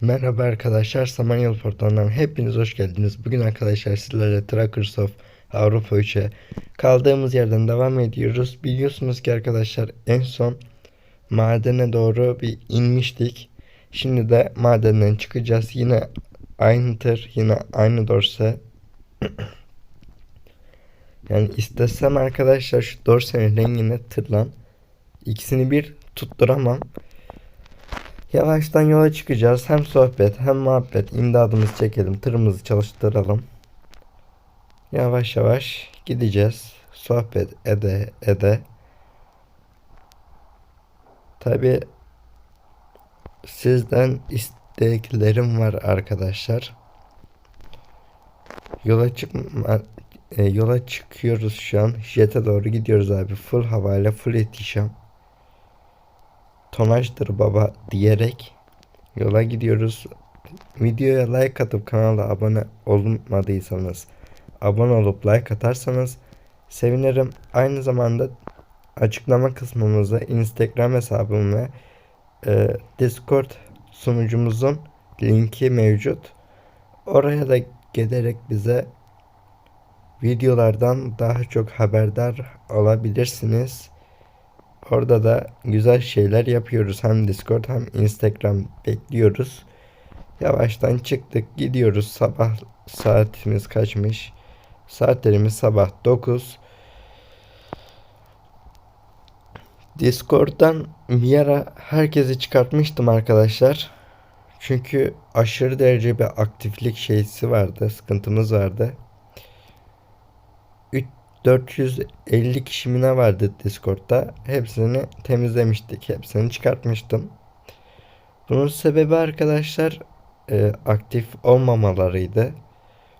Merhaba arkadaşlar, Samanyolu Portal'dan hepiniz hoş geldiniz. Bugün arkadaşlar sizlerle Trackers of Avrupa 3'e kaldığımız yerden devam ediyoruz. Biliyorsunuz ki arkadaşlar en son madene doğru bir inmiştik. Şimdi de madenden çıkacağız. Yine aynı tır, yine aynı dorse. yani istesem arkadaşlar şu dorsenin rengine tırlan. İkisini bir tutturamam. Yavaştan yola çıkacağız. Hem sohbet hem muhabbet. İmdadımızı çekelim. Tırımızı çalıştıralım. Yavaş yavaş gideceğiz. Sohbet ede ede. Tabi sizden isteklerim var arkadaşlar. Yola çıkma e, yola çıkıyoruz şu an. Jet'e doğru gidiyoruz abi. Full havayla full ihtişam tonajdır baba diyerek yola gidiyoruz. Videoya like atıp kanala abone olmadıysanız abone olup like atarsanız sevinirim. Aynı zamanda açıklama kısmımızda Instagram hesabım ve e, Discord sunucumuzun linki mevcut. Oraya da gelerek bize videolardan daha çok haberdar olabilirsiniz. Orada da güzel şeyler yapıyoruz. Hem Discord hem Instagram bekliyoruz. Yavaştan çıktık gidiyoruz. Sabah saatimiz kaçmış? Saatlerimiz sabah 9. Discord'dan bir ara herkesi çıkartmıştım arkadaşlar. Çünkü aşırı derece bir aktiflik şeysi vardı, sıkıntımız vardı. 450 kişi mi ne vardı Discord'da. Hepsini temizlemiştik. Hepsini çıkartmıştım. Bunun sebebi arkadaşlar e, aktif olmamalarıydı.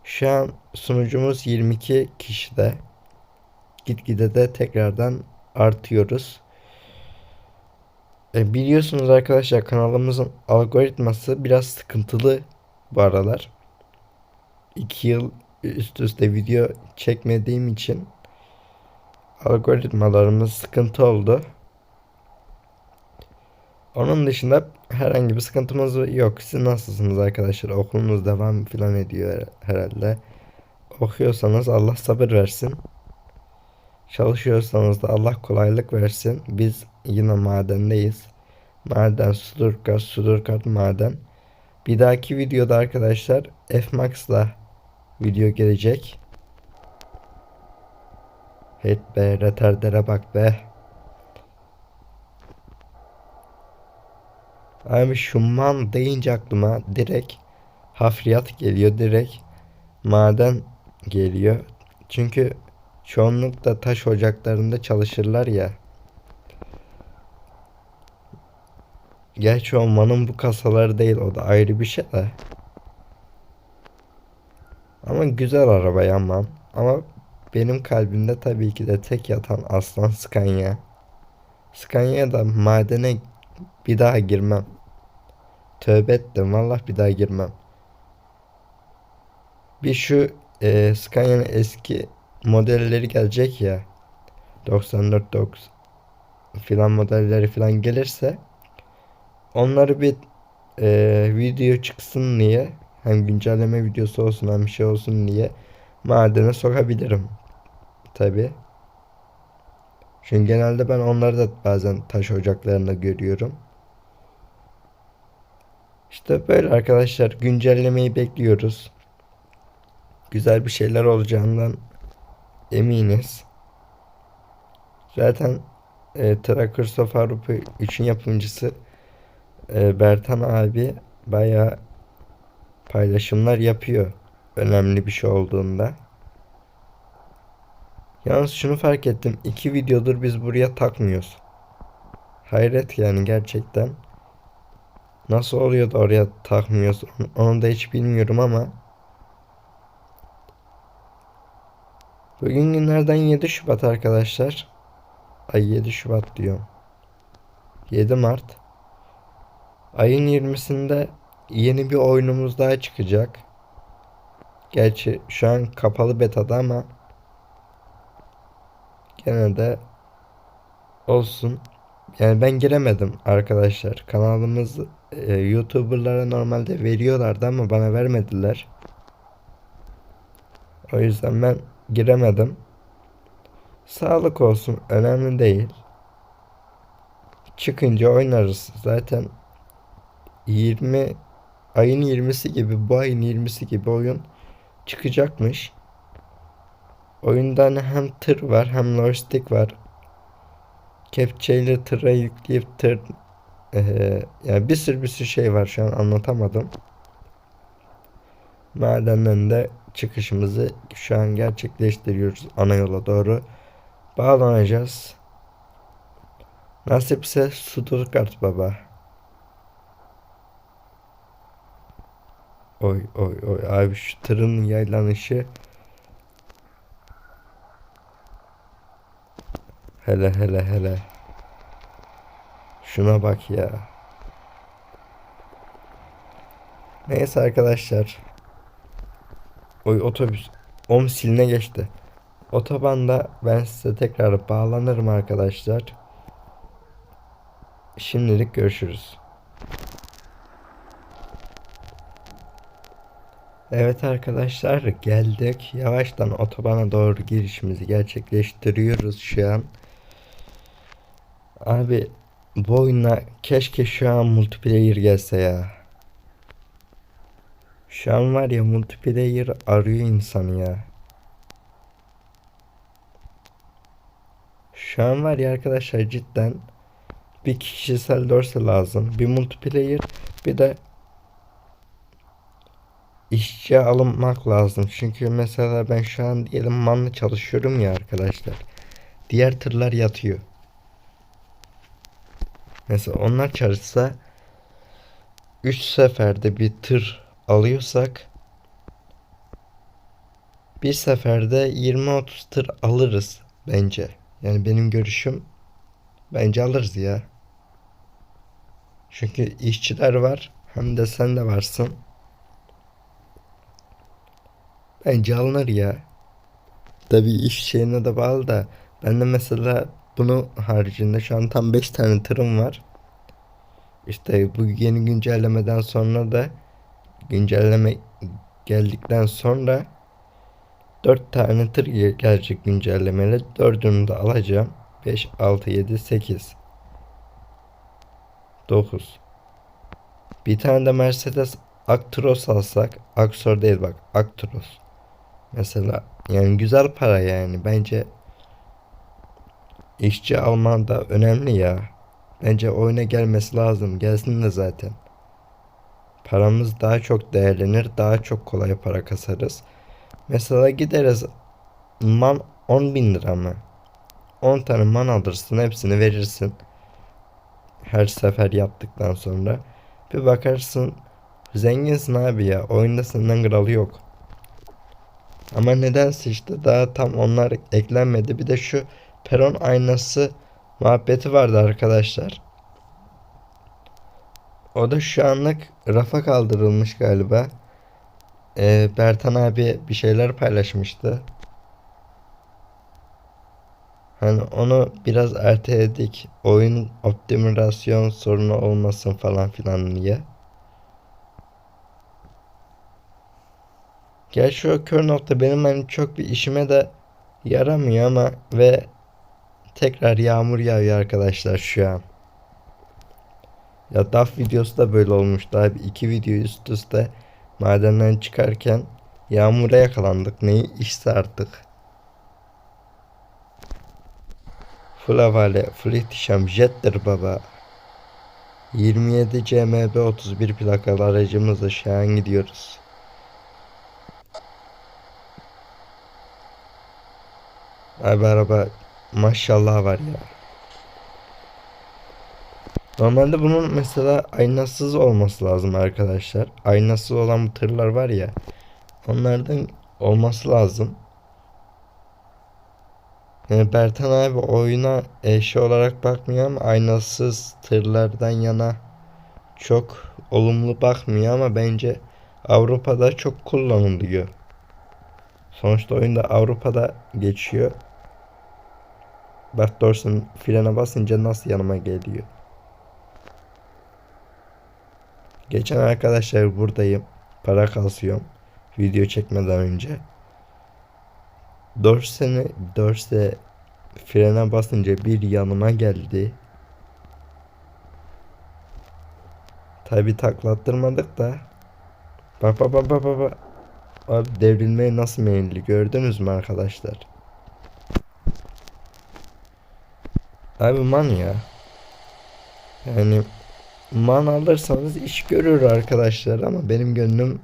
Şu an sunucumuz 22 kişide. Gitgide de tekrardan artıyoruz. E, biliyorsunuz arkadaşlar kanalımızın algoritması biraz sıkıntılı bu aralar. 2 yıl üst üste video çekmediğim için algoritmalarımız sıkıntı oldu. Onun dışında herhangi bir sıkıntımız yok. Siz nasılsınız arkadaşlar? Okulunuz devam filan ediyor herhalde. Okuyorsanız Allah sabır versin. Çalışıyorsanız da Allah kolaylık versin. Biz yine madendeyiz. Maden, Sudurkat, Sudurkat maden. Bir dahaki videoda arkadaşlar Fmax'la video gelecek. Het be retardere bak be. Abi şumman deyince aklıma direkt hafriyat geliyor. Direkt maden geliyor. Çünkü çoğunlukla taş ocaklarında çalışırlar ya. Gerçi olmanın bu kasaları değil o da ayrı bir şey de. Ama güzel araba yanmam. Ama benim kalbimde tabii ki de tek yatan aslan Scania. Scania'ya da madene bir daha girmem. Tövbe ettim vallahi bir daha girmem. Bir şu e, Scania'nın eski modelleri gelecek ya. 94 90 filan modelleri filan gelirse onları bir e, video çıksın diye hem güncelleme videosu olsun hem şey olsun diye madene sokabilirim. Tabi. Çünkü genelde ben onları da bazen taş ocaklarında görüyorum. İşte böyle arkadaşlar güncellemeyi bekliyoruz. Güzel bir şeyler olacağından eminiz. Zaten e, Trackers of Avrupa 3'ün yapımcısı e, Bertan abi bayağı paylaşımlar yapıyor. Önemli bir şey olduğunda. Yalnız şunu fark ettim. iki videodur biz buraya takmıyoruz. Hayret yani gerçekten. Nasıl oluyor da oraya takmıyoruz onu da hiç bilmiyorum ama. Bugün günlerden 7 Şubat arkadaşlar. Ay 7 Şubat diyorum. 7 Mart. Ayın 20'sinde yeni bir oyunumuz daha çıkacak. Gerçi şu an kapalı betada ama gene de olsun. yani ben giremedim arkadaşlar. Kanalımız e, YouTuber'lara normalde veriyorlardı ama bana vermediler. O yüzden ben giremedim. Sağlık olsun önemli değil. Çıkınca oynarız. Zaten 20 ayın 20'si gibi bu ayın 20'si gibi oyun çıkacakmış. Oyunda hem tır var hem lojistik var. Kepçeyle tıra yükleyip tır eee, yani bir sürü bir sürü şey var şu an anlatamadım. Madenden de çıkışımızı şu an gerçekleştiriyoruz ana yola doğru. Bağlanacağız. Nasipse Stuttgart baba. Oy oy oy abi şu tırın yaylanışı hele hele hele. Şuna bak ya. Neyse arkadaşlar. Oy otobüs. Om siline geçti. Otobanda ben size tekrar bağlanırım arkadaşlar. Şimdilik görüşürüz. Evet arkadaşlar geldik. Yavaştan otobana doğru girişimizi gerçekleştiriyoruz şu an. Abi bu oyuna keşke şu an multiplayer gelse ya. Şu an var ya multiplayer arıyor insanı ya. Şu an var ya arkadaşlar cidden bir kişisel dorse lazım. Bir multiplayer bir de işçi alınmak lazım. Çünkü mesela ben şu an diyelim manlı çalışıyorum ya arkadaşlar. Diğer tırlar yatıyor. Mesela onlar çalışsa 3 seferde bir tır alıyorsak bir seferde 20-30 tır alırız bence. Yani benim görüşüm bence alırız ya. Çünkü işçiler var hem de sen de varsın. Bence alınır ya. Tabii iş şeyine de bağlı da ben de mesela bunu haricinde şu an tam 5 tane tırım var. İşte bu yeni güncellemeden sonra da güncelleme geldikten sonra 4 tane tır gelecek güncellemeyle 4'ünü de alacağım. 5, 6, 7, 8 9 Bir tane de Mercedes Actros alsak Aksor değil bak Actros Mesela yani güzel para yani bence işçi alman da önemli ya. Bence oyuna gelmesi lazım. Gelsin de zaten. Paramız daha çok değerlenir. Daha çok kolay para kasarız. Mesela gideriz man 10 bin lira mı? 10 tane man alırsın hepsini verirsin. Her sefer yaptıktan sonra. Bir bakarsın zenginsin abi ya. Oyunda senden kralı yok. Ama nedense işte daha tam onlar eklenmedi. Bir de şu peron aynası muhabbeti vardı arkadaşlar. O da şu anlık rafa kaldırılmış galiba. Ee, Bertan abi bir şeyler paylaşmıştı. Hani onu biraz erteledik. Oyun optimizasyon sorunu olmasın falan filan diye. Gerçi o kör nokta benim hani çok bir işime de yaramıyor ama ve tekrar yağmur yağıyor arkadaşlar şu an. Ya DAF videosu da böyle olmuştu abi. iki video üst üste madenden çıkarken yağmura yakalandık. Neyi işse artık. Full havale, full ihtişam, jettir baba. 27 CMB 31 plakalı aracımızla şu an gidiyoruz. Abi araba maşallah var ya. Normalde bunun mesela aynasız olması lazım arkadaşlar. Aynasız olan bu tırlar var ya. Onlardan olması lazım. Yani Bertan abi oyuna eşi olarak bakmıyor ama aynasız tırlardan yana çok olumlu bakmıyor ama bence Avrupa'da çok kullanılıyor. Sonuçta oyunda Avrupa'da geçiyor. Bak Dorsun frene basınca nasıl yanıma geliyor. Geçen arkadaşlar buradayım. Para kasıyorum. Video çekmeden önce. Dorsen'i Dorse frene basınca bir yanıma geldi. Tabi taklattırmadık da. Bak bak bak bak. bak. Abi devrilmeye nasıl meyilli gördünüz mü arkadaşlar? Abi man ya. Yani man alırsanız iş görür arkadaşlar ama benim gönlüm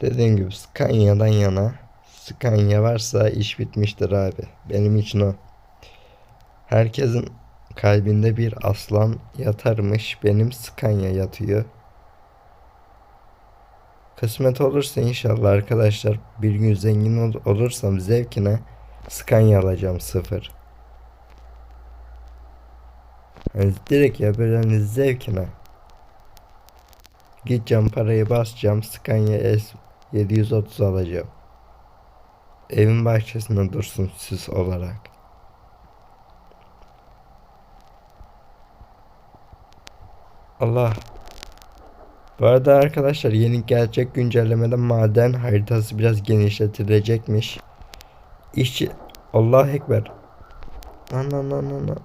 dediğim gibi Scania'dan yana. Scania varsa iş bitmiştir abi. Benim için o. Herkesin kalbinde bir aslan yatarmış. Benim Scania yatıyor. Kısmet olursa inşallah arkadaşlar bir gün zengin ol- olursam zevkine Scania alacağım sıfır. Hani direkt ya böyle hani zevkine. Gideceğim parayı basacağım Scania S 730 alacağım. Evin bahçesinde dursun süs olarak. Allah. Bu arada arkadaşlar yeni gelecek güncellemede maden haritası biraz genişletilecekmiş. İşçi Allah ekber. Lan lan lan lan lan.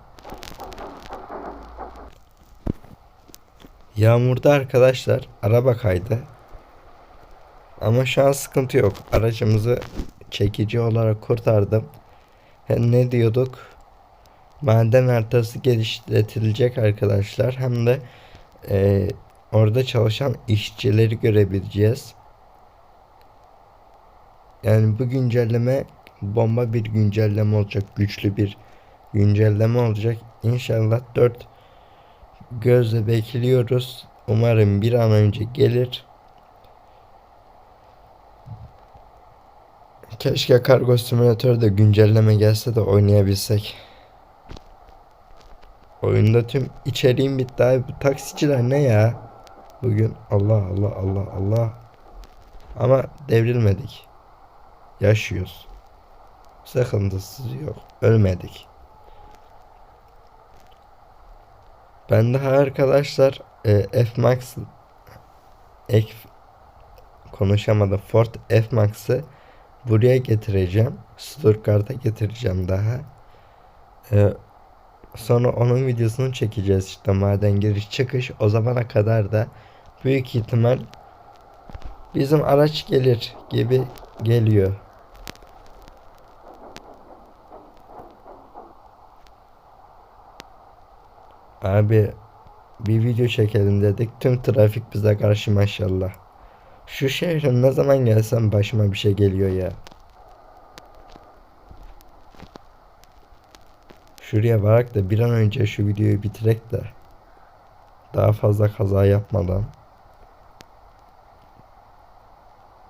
Yağmurda arkadaşlar araba kaydı. Ama şu an sıkıntı yok. Aracımızı çekici olarak kurtardım. Hem ne diyorduk? Maden haritası geliştirilecek arkadaşlar. Hem de e, orada çalışan işçileri görebileceğiz. Yani bu güncelleme bomba bir güncelleme olacak. Güçlü bir güncelleme olacak. İnşallah 4 gözle bekliyoruz. Umarım bir an önce gelir. Keşke Kargo Simülatör'de güncelleme gelse de oynayabilsek. Oyunda tüm içeriğim bitti abi. Bu taksiciler ne ya? Bugün Allah Allah Allah Allah. Ama devrilmedik. Yaşıyoruz. Sıkıntısız yok. Ölmedik. Ben daha arkadaşlar e, F-Max ek konuşamadım. Ford F-Max'ı buraya getireceğim. Stuttgart'a getireceğim daha. E, sonra onun videosunu çekeceğiz işte maden giriş çıkış. O zamana kadar da büyük ihtimal bizim araç gelir gibi geliyor. Abi bir video çekelim dedik. Tüm trafik bize karşı maşallah. Şu şehre ne zaman gelsem başıma bir şey geliyor ya. Şuraya varak da bir an önce şu videoyu bitirek de daha fazla kaza yapmadan.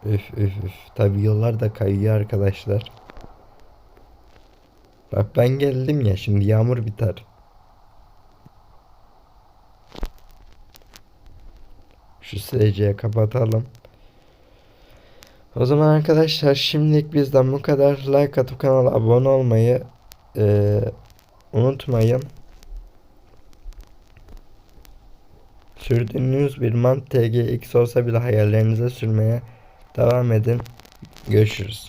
Üf üf üf. Tabi yollar da kayıyor arkadaşlar. Bak ben geldim ya şimdi yağmur biter. Şu SC'ye kapatalım. O zaman arkadaşlar şimdilik bizden bu kadar. Like atıp kanala abone olmayı eee, unutmayın. Sürdüğünüz bir mant TGX olsa bile hayallerinize sürmeye devam edin. Görüşürüz.